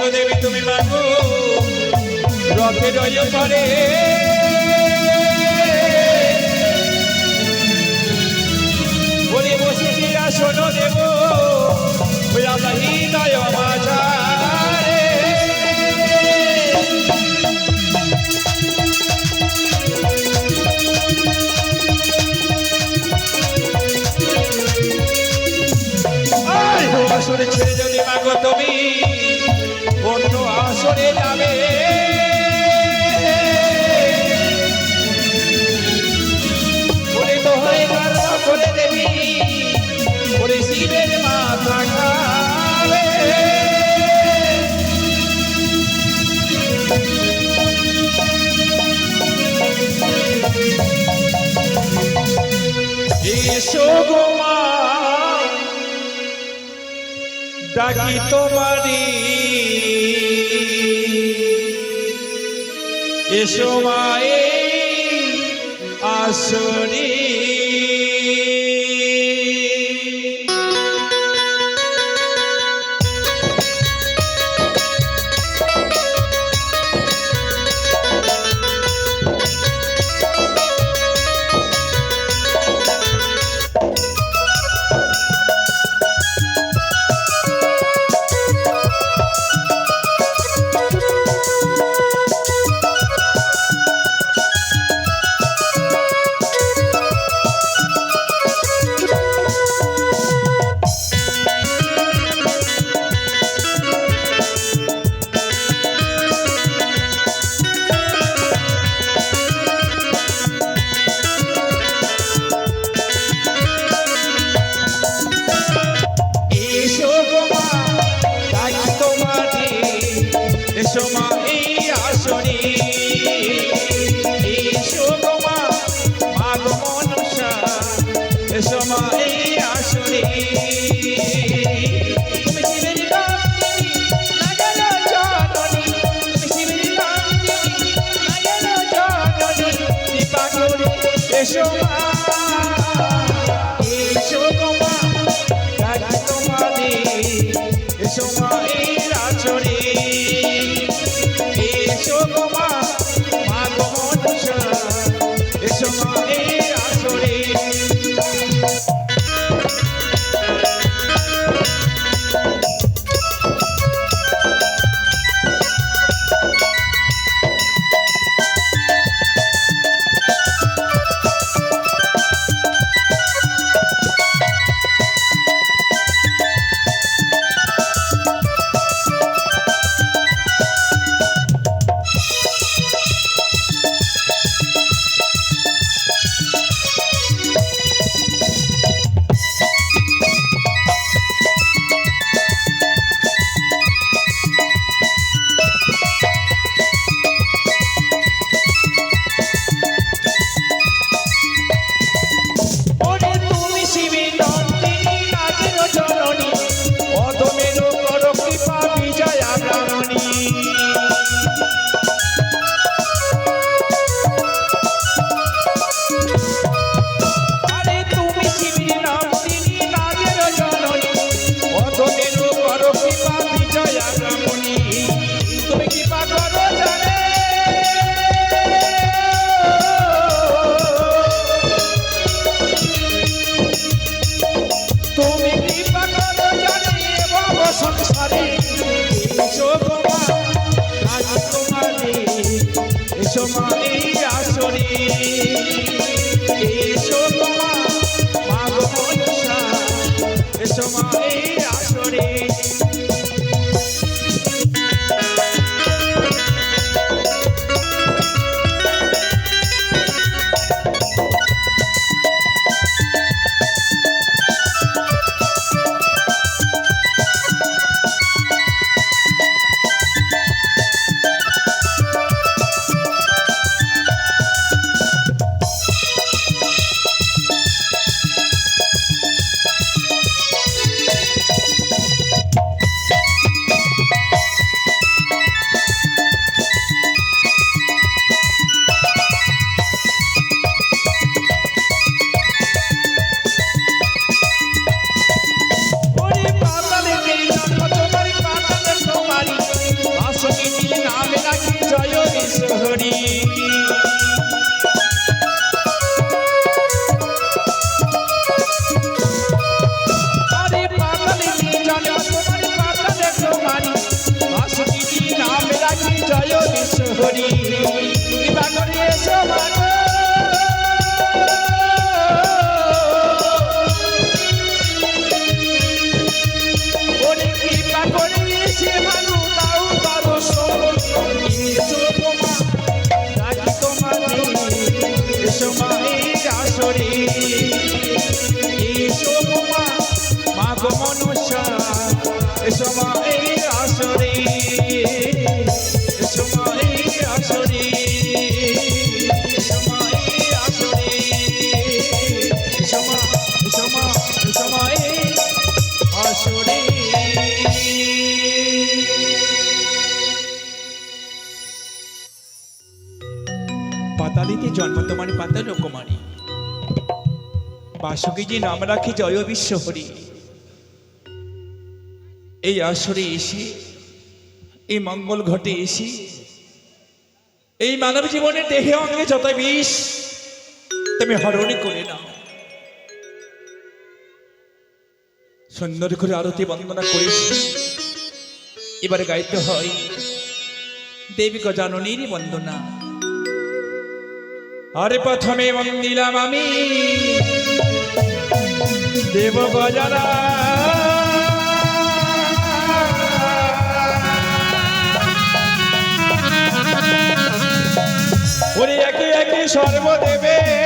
এসো দেবী তুমি মাগো রথের পারে বলে বসেছি আসনো দেব রাধা মাঝারে আসলে ছেড়ে যদি মাগো তুমি। করে যাবে। করে তো হয়ে গেল করে দেবী ডাকি তোমারি এসো মায়ে আসরে হরি কৃপা করে এসো পাতালিতে জন্ম তোমার পাতাল কুমারী বাসকে যে নাম রাখে জয় বিশ্ব হরি। এই আসরে এসে, এই মঙ্গল ঘটে এসে, এই মানব জীবনে দেহে অঙ্গে যত বিষ, তুমি হরণি করে নাও। সুন্দর করে আরতি বন্দনা করেছি এবারে গাইতে হয় দেবী গজাননীর বন্দনা। আরে প্রথমে বন্দিলাম আমি। দেব গজারা। ওরে একে একে সর্বদেবে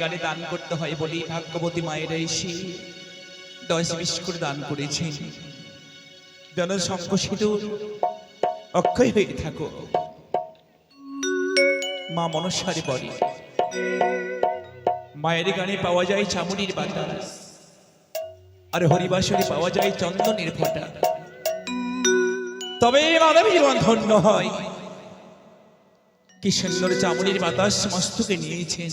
গানে দান করতে হয় বলি ভাগ্যবতী মায়ের এসে দশ বিশ করে দান করেছেন। যেন সিঁদুর অক্ষয় হয়ে থাকো মা মনসারে বলে মায়ের গানে পাওয়া যায় চামুনির বাতাস। আর হরিবাসরে পাওয়া যায় চন্দনের ফোঁটা। তবে মানব জীবন ধন্য হয় কি সুন্দর চামড়ির বাতাস মস্তকে নিয়েছেন।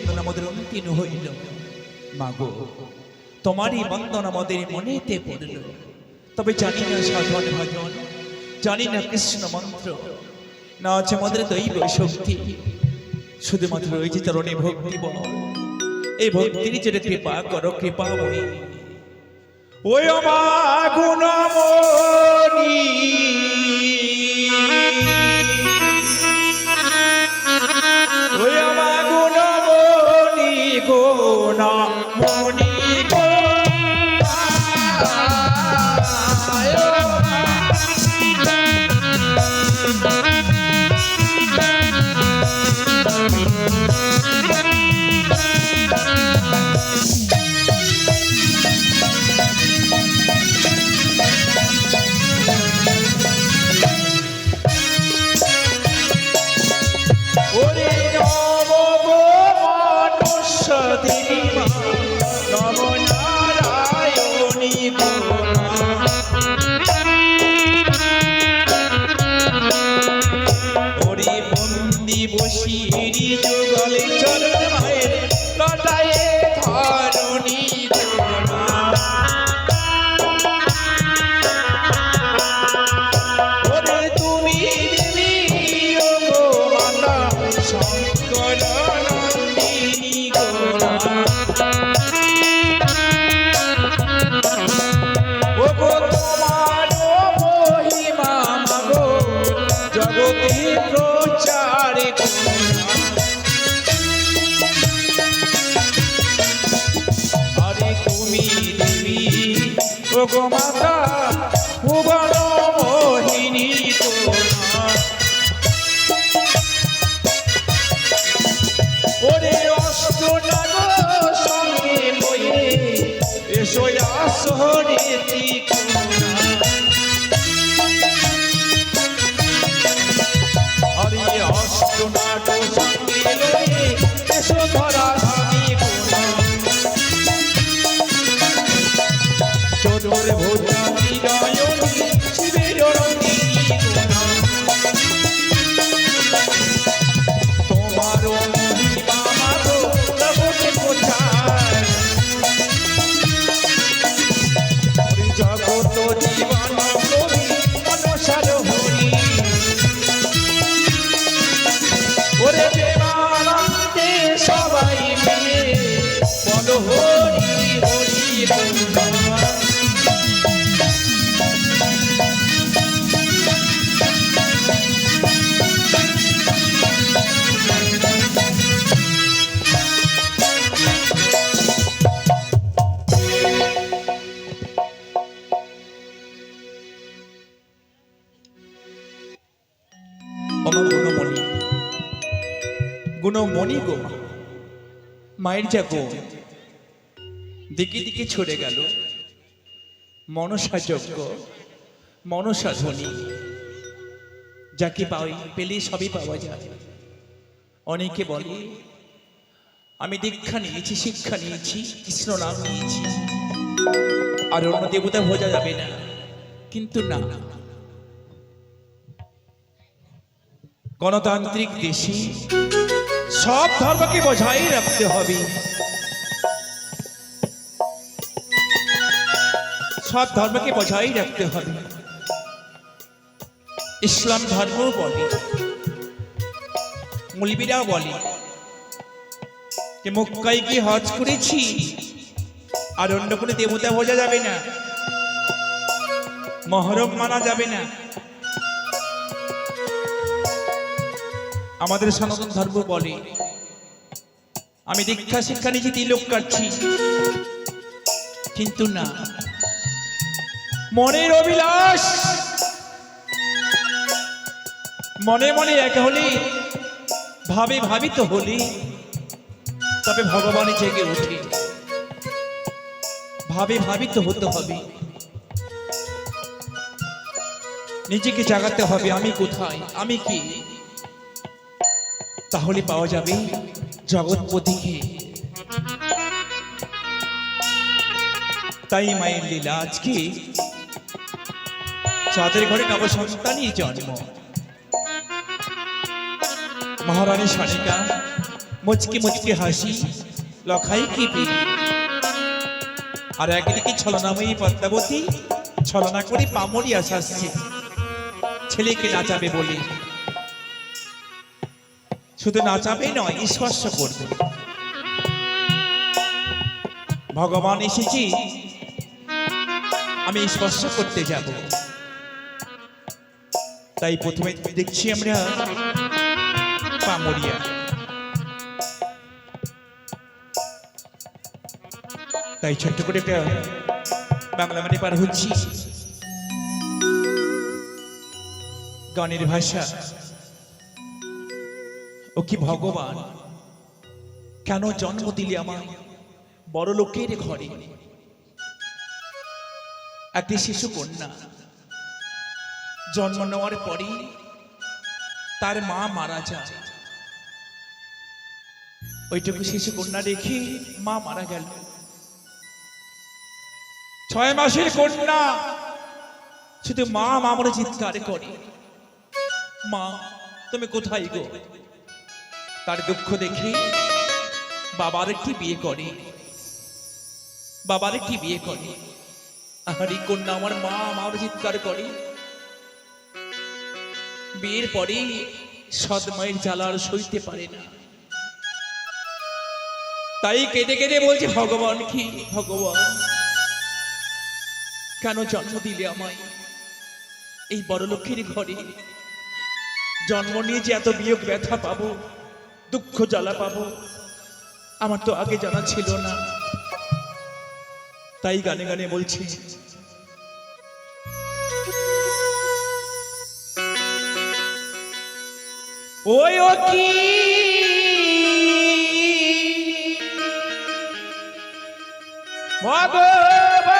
বন্দনা মদের অন্তিম হইল। মাগো, তোমারই বন্দনা মদের মনেতে পড়ল। তবে জানি না সাধন ভজন, জানি না কৃষ্ণ মন্ত্র, না আছে আমাদের দৈব শক্তি। শুধুমাত্র রয়েছে চরণে ভক্তি বল, এই ভক্তির জন্য কৃপা করো কৃপাময়ী ওই আমার গুণমণি মায়ের যা গো দিকে দিকে ছড়ে গেল। মনসা যজ্ঞ, মনসা ধ্বনি। যাকে পাই পেলে সবই পাওয়া যায়। অনেকে বলে, আমি দীক্ষা নিয়েছি, শিক্ষা নিয়েছি, কৃষ্ণ নাম নিয়েছি। আর অন্য দেবতা বোঝা যাবে না। কিন্তু না। গণতান্ত্রিক দেশে সব ধর্মকে বজায় রাখতে হবে। সব ধর্মকে বজায় রাখতে হবে। ইসলাম ধর্ম বলে, মুলবিরাও বলে যে মক্কায় গিয়ে হজ করেছি আর অন্য কোনো দেবতা বোঝা যাবে না, মহরম মানা যাবে না। আমাদের সনাতন ধর্ম বলে। আমি দীক্ষা শিক্ষা নিয়েছি তিলক কাটছি। কিন্তু না। মনের অভিলাষ। মনে মনে এক হলে, ভাবে ভাবিত হলে, তবে ভগবানই জেগে ওঠে ভাবে ভাবিত হতে হবে। নিজেকে জাগাতে হবে, আমি কোথায়, আমি কি? তাহলে পাওয়া যাবে জগৎপতিকে। তাই মায়ের লীলা আজকে চাঁদের ঘরে নবসন্তানই জন্ম। মহারানী সানিকা মুচকি মুচকি হাসি, লখাই কি আর একদিকে ছলনাময়ী পদ্মাবতী, ছলনা করে পামরি আসাচ্ছে ছেলেকে নাচাবে বলে শুধু নাচাবে নয়, স্পর্শ করবে। ভগবান এসেছি, আমি স্পর্শ করতে যাব। তাই প্রথমে দেখছি আমরা পামরিয়া তাই ছোট্ট করে একটা বাংলা মানে পার হচ্ছি। গানের ভাষা। ও কি ভগবান? কেন জন্ম দিলে আমার বড় লোকের ঘরে? একটি শিশু কন্যা জন্ম নেওয়ার পরে তার মা মারা যায়। ওইটুকু শিশু কন্যা রেখে মা মারা গেল। ছয় মাসের কন্যা শুধু মা মা বলে চিৎকার করে। মা, তুমি কোথায় গো? তার দুঃখ দেখে বাবার একটি বিয়ে করে। বাবার একটি বিয়ে করে। আর এই কন্যা আমার মা আমার চিৎকার করে। বিয়ের পরে সৎ মায়ের জ্বালা আর সইতে পারে না। তাই কেঁদে কেঁদে বলছে, ভগবান কি, ভগবান? কেন জন্ম দিলে আমায় এই বড় লক্ষ্মীর ঘরে? জন্ম নিয়ে যে এত বিয়োগ ব্যথা পাবো দুঃখ জ্বালা পাবো। আমার তো আগে জানা ছিল না। তাই গানে গানে বলছি, ওই ও কি ভগবান